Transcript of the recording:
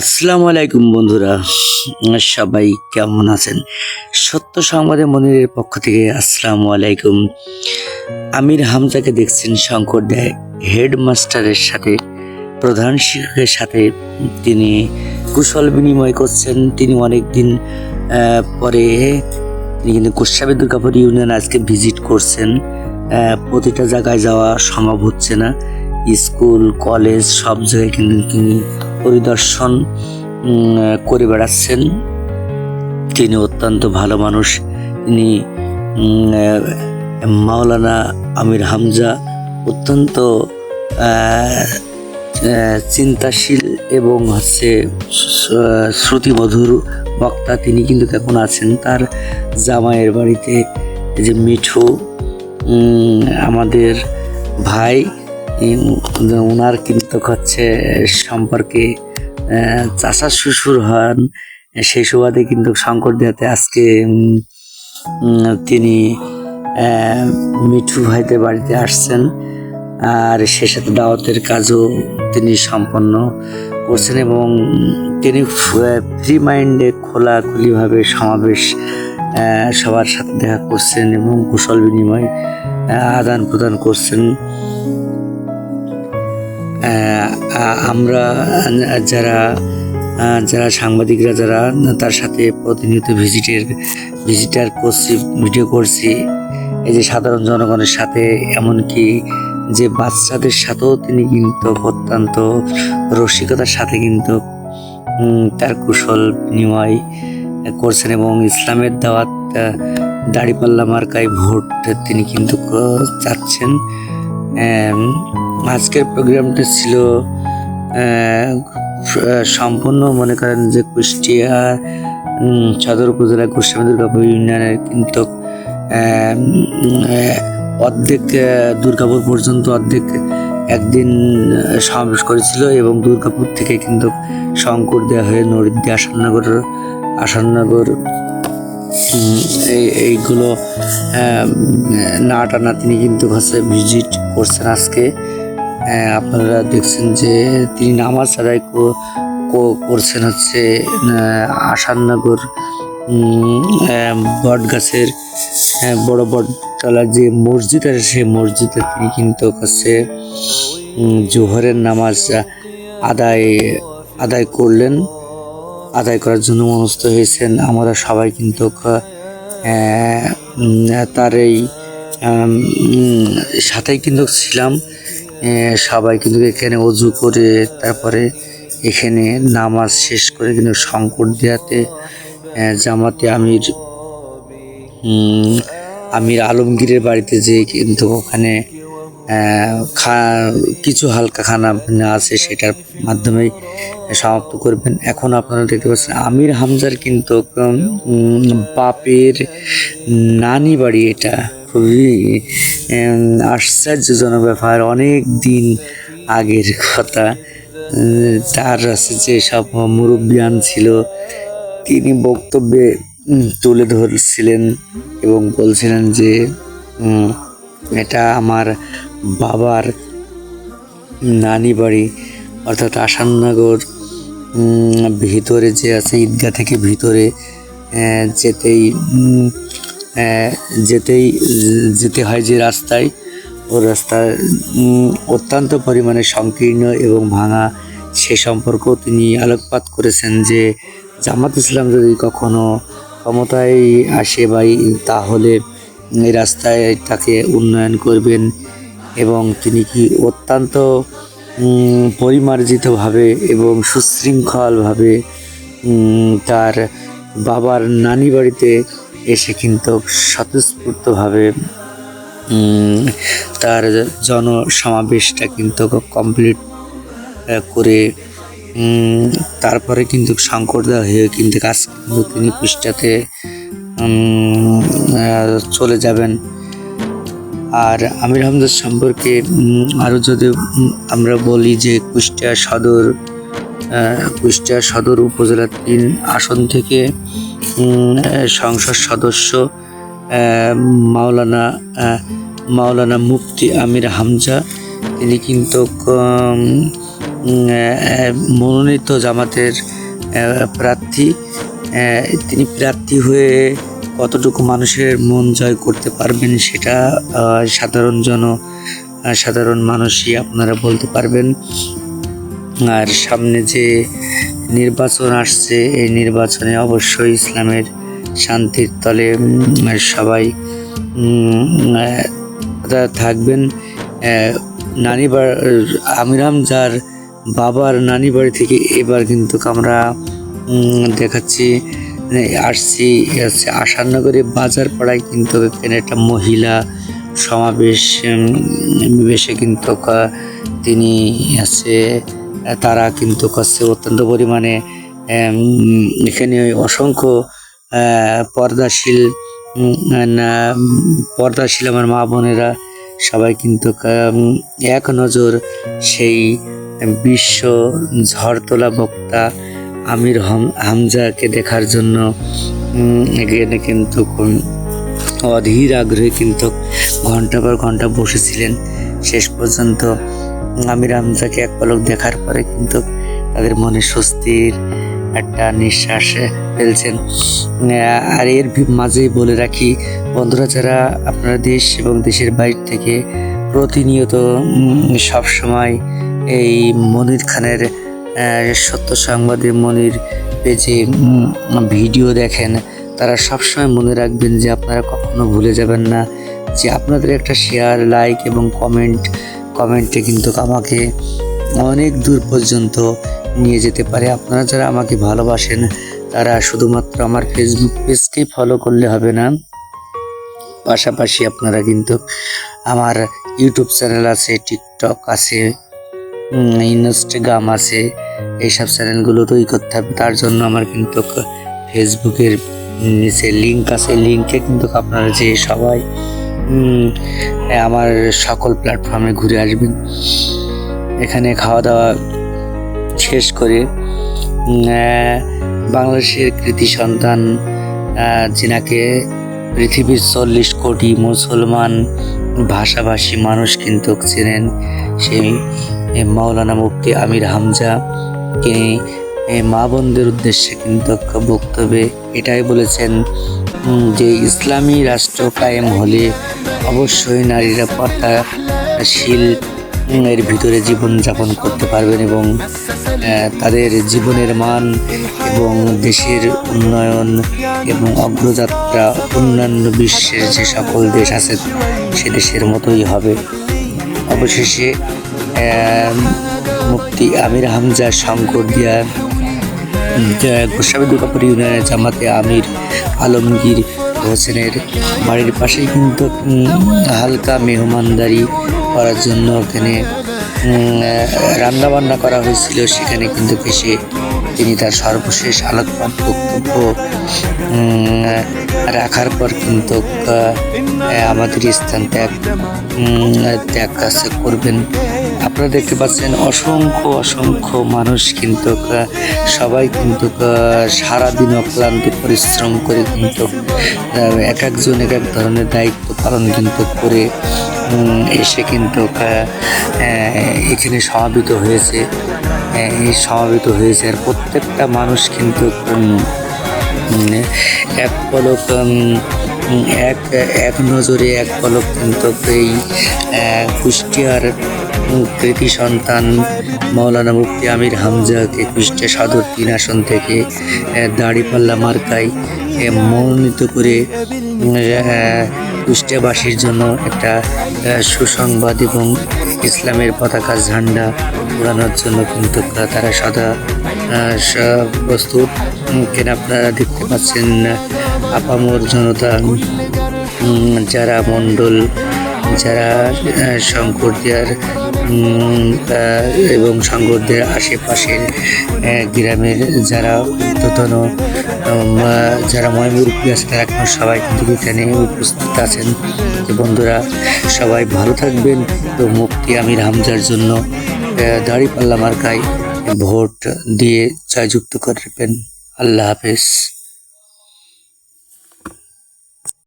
আসসালামু আলাইকুম বন্ধুরা। সবাই কেমন আছেন? সত্য সংবাদে মনিরের পক্ষ থেকে আসসালামু আলাইকুম। আমির হামজাকে দেখছেন শঙ্কর দেয় হেডমাস্টারের সাথে। প্রধান শিক্ষকের সাথে তিনি কুশল বিনিময় করছেন। তিনি অনেক দিন পরে তিনি কিন্তু কোষাবে দুর্গাপুর ইউনিয়ন আজকে ভিজিট করছেন। প্রতিটা জায়গায় যাওয়া সম্ভব হচ্ছে না। স্কুল, কলেজ সব জায়গায় কিন্তু তিনি পরিদর্শন করে বেড়াচ্ছেন। তিনি অত্যন্ত ভালো মানুষ। তিনি মাওলানা আমির হামজা অত্যন্ত চিন্তাশীল এবং হচ্ছে শ্রুতিমধুর বক্তা। তিনি কিন্তু এখন আছেন তার জামাইয়ের বাড়িতে। যে মিঠু আমাদের ভাই ওনার কিন্তু হচ্ছে সম্পর্কে চাচা শ্বশুর হন সেই সুবাদে কিন্তু শঙ্কর দেহাতে আজকে তিনি মিঠু ভাইদের বাড়িতে আসছেন। আর সে সাথে দাওয়াতের কাজও তিনি সম্পন্ন করছেন এবং তিনি ফ্রি মাইন্ডে খোলাখুলিভাবে সমাবেশ সবার সাথে দেখা করছেন এবং কুশল বিনিময় আদান প্রদান করছেন। আমরা যারা যারা সাংবাদিকরা, যারা তার সাথে প্রতিনিয়ত ভিজিটের ভিজিটার করছি ভিডিও করছি, এই যে সাধারণ জনগণের সাথে, এমনকি যে বাচ্চাদের সাথেও তিনি কিন্তু অত্যন্ত রসিকতার সাথে কিন্তু তার কুশল বিনিময় করছেন এবং ইসলামের দাওয়াত দাড়িপাল্লা মার্কায় ভোট তিনি কিন্তু চাচ্ছেন। আজকের প্রোগ্রামটা ছিল সম্পূর্ণ মনে করেন যে কুষ্টিয়া সদর উপজেলা কুষ্টিয়া দুর্গাপুর ইউনিয়নের কিন্তু অর্ধেক দুর্গাপুর পর্যন্ত অর্ধেক একদিন সমাবেশ করেছিল এবং দুর্গাপুর থেকে কিন্তু শঙ্কর দেওয়া হয়ে নদী আসাননগর আসাননগর এই, এইগুলো না টানা তিনি কিন্তু হচ্ছে ভিজিট করছেন আজকে। আপনারা দেখছেন যে তিনি নামাজ আদায় করছেন হচ্ছে আসাননগর বট গাছের বড় বটতলার যে মসজিদ আছে, সেই মসজিদে তিনি কিন্তু হচ্ছে জোহরের নামাজ আদায় আদায় করলেন। আদায় করার জন্য মনস্থ হয়েছেন। আমরা সবাই কিন্তু তার এই সাথেই কিন্তু ছিলাম। সবাই কিন্তু এখানে অজু করে তারপরে এখানে নামাজ শেষ করে কিন্তু শঙ্কর দেয়াতে জামাতে আমির আমির আলমগীরের বাড়িতে যে কিন্তু ওখানে খা, কিছু হালকা খানা আছে সেটার মাধ্যমেই সমাপ্ত করবেন। এখন আপনারা দেখতে পাচ্ছেন, আমির হামজার কিন্তু বাপের নানি বাড়ি এটা খুবই আশ্চর্যজনক ব্যাপার। অনেক দিন আগের কথা তার আছে যে সব মুরব্বিয়ান ছিল, তিনি বক্তব্যে তুলে ধরছিলেন এবং বলছিলেন যে এটা আমার বাবার নানি বাড়ি, অর্থাৎ আসাননগর ভিতরে যে আছে, ঈদগাহ থেকে ভিতরে যেতেই যেতেই, যেতে হয় যে রাস্তায়, ও রাস্তা অত্যন্ত পরিমাণে সংকীর্ণ এবং ভাঙা। সে সম্পর্কেও তিনি আলোকপাত করেছেন যে জামাত ইসলাম যদি কখনো ক্ষমতায় আসে বা তাহলে এই রাস্তায় তাকে উন্নয়ন করবেন। এবং তিনি কি অত্যন্ত পরিমার্জিতভাবে এবং সুশৃঙ্খলভাবে তার বাবার নানি বাড়িতে এসে কিন্তু স্বতঃস্ফূর্তভাবে তার জনসমাবেশটা কিন্তু কমপ্লিট করে তারপরে কিন্তু শঙ্করদা হয়ে কিন্তু কাজ কিন্তু তিনি পৃষ্ঠাতে চলে যাবেন। আর আমির হামদার সম্পর্কে আরও যদি আমরা বলি যে কুষ্টিয়া সদর কুষ্টিয়া সদর উপজেলার তিন আসন থেকে সংসদ সদস্য মাওলানা মাওলানা মুফতি আমির হামজা, তিনি কিন্তু মনোনীত জামাতের প্রার্থী তিনি প্রার্থী হয়ে কতটুকু মানুষের মন জয় করতে পারবেন সেটা সাধারণ জন সাধারণ মানুষই আপনারা বলতে পারবেন। আর সামনে যে নির্বাচন আসছে, এই নির্বাচনে অবশ্যই ইসলামের শান্তির তলে সবাই থাকবেন। নানি বাড়ি আমির হামজার বাবার নানি বাড়ি থেকে এবার কিন্তু আমরা দেখাচ্ছি। আসছি হচ্ছে আশানগরে বাজার পাড়ায় কিন্তু এখানে একটা মহিলা সমাবেশ বেশে কিন্তু তিনি আছে, তারা কিন্তু করছে অত্যন্ত পরিমাণে এখানে অসংখ্য পর্দাশীল পর্দাশীল আমার মা বোনেরা সবাই কিন্তু এক নজর সেই বিশ্ব ঝড় তোলা বক্তা আমির হাম- হামজাকে দেখার জন্য এখানে কিন্তু কোন অধীর আগ্রহে কিন্তু ঘণ্টা পর ঘণ্টা বসেছিলেন। শেষ পর্যন্ত আমির হামজাকে এক পলক দেখার পরে কিন্তু তাদের মনে স্বস্তির একটা নিঃশ্বাস ফেলছেন। আর এর মাঝেই বলে রাখি, বন্ধুরা যারা আপনারা দেশ এবং দেশের বাইরে থেকে প্রতিনিয়ত সব সময় এই মনির খানের সত্য সংবাদে মনির পেজে ভিডিও দেখেন, তারা সবসময় মনে রাখবেন যে আপনারা কখনো ভুলে যাবেন না যে আপনাদের একটা শেয়ার লাইক এবং কমেন্ট কমেন্টে কিন্তু আমাকে অনেক দূর পর্যন্ত নিয়ে যেতে পারে। আপনারা যারা আমাকে ভালোবাসেন, তারা শুধুমাত্র আমার ফেসবুক পেজকেই ফলো করলে হবে না। পাশাপাশি আপনারা কিন্তু আমার ইউটিউব চ্যানেল আছে টিকটক আছে ইনস্টাগ্রাম আছে এইসব চ্যানেলগুলো তৈরি করতে হবে। তার জন্য আমার কিন্তু ফেসবুকের নিচে লিঙ্ক আছে। লিঙ্কে কিন্তু আপনারা যে সবাই আমার সকল প্ল্যাটফর্মে ঘুরে আসবেন। এখানে খাওয়া দাওয়া শেষ করে বাংলাদেশের কৃতি সন্তান যিনাকে পৃথিবীর চল্লিশ কোটি মুসলমান ভাষাভাষী মানুষ কিন্তু চেনেন সেই এ, মাওলানা মুফতি আমির হামজা। মা বোনদের উদ্দেশ্যে কিন্তু বক্তব্যে এটাই বলেছেন যে ইসলামী রাষ্ট্র কায়েম হলে অবশ্যই নারীরা পর্দাশীল এর ভিতরে জীবন যাপন করতে পারবেন এবং তাদের জীবনের মান এবং দেশের উন্নয়ন এবং অগ্রযাত্রা, অন্যান্য বিশ্বের যে সকল দেশ আছে সে দেশের মতোই হবে। অবশেষে মুফতি আমির হামজা শঙ্কর দিয়া। গোস্বামী দুর্গাপুর ইউনিয়নের জামাতে আমির আলমগীর হোসেনের বাড়ির পাশেই কিন্তু হালকা মেহমানদারি করার জন্য ওখানে রান্না বান্না করা হয়েছিল। সেখানে কিন্তু এসে তিনি তার সর্বশেষ আলোকপাত বক্তব্য রাখার পর কিন্তু আমাদের স্থান ত্যাগ ত্যাগ করবেন। আপনারা দেখতে পাচ্ছেন অসংখ্য অসংখ্য মানুষ কিন্তু সবাই কিন্তু সারাদিন অক্লান্ত পরিশ্রম করে কিন্তু এক একজন এক এক ধরনের দায়িত্ব পালন কিন্তু করে এসে কিন্তু এখানে সমাবেত হয়েছে সমাবেত হয়েছে। আর প্রত্যেকটা মানুষ কিন্তু এক পলক এক এক নজরে এক পলক কিন্তু এই কুষ্টিয়ার কৃতি সন্তান মৌলানা মুফতি আমির হামজাকে কুষ্টিয়া সাদর তিন আসন থেকে দাড়িপাল্লা মার্কায় মনোনীত করে কুষ্টিয়াবাসীর জন্য একটা সুসংবাদ এবং ইসলামের পতাকা ঝান্ডা উড়ানোর জন্য কিন্তু তারা সাদা প্রস্তুত। কেন আপনারা দেখতে পাচ্ছেন আপামর জনতা যারা মণ্ডল যারা শঙ্করদিয়ার এবং শঙ্করদের আশেপাশের গ্রামের যারা উদ্যতন যারা ময়মুরব্বী আছে, তারা এখন সবাই কিন্তু এখানে উপস্থিত আছেন। বন্ধুরা, সবাই ভালো থাকবেন। তো মুক্তি আমির হামজার জন্য দাড়ি পাল্লা মার্কায় ভোট দিয়ে জয়যুক্ত করবেন আল্লাহ হাফেজ।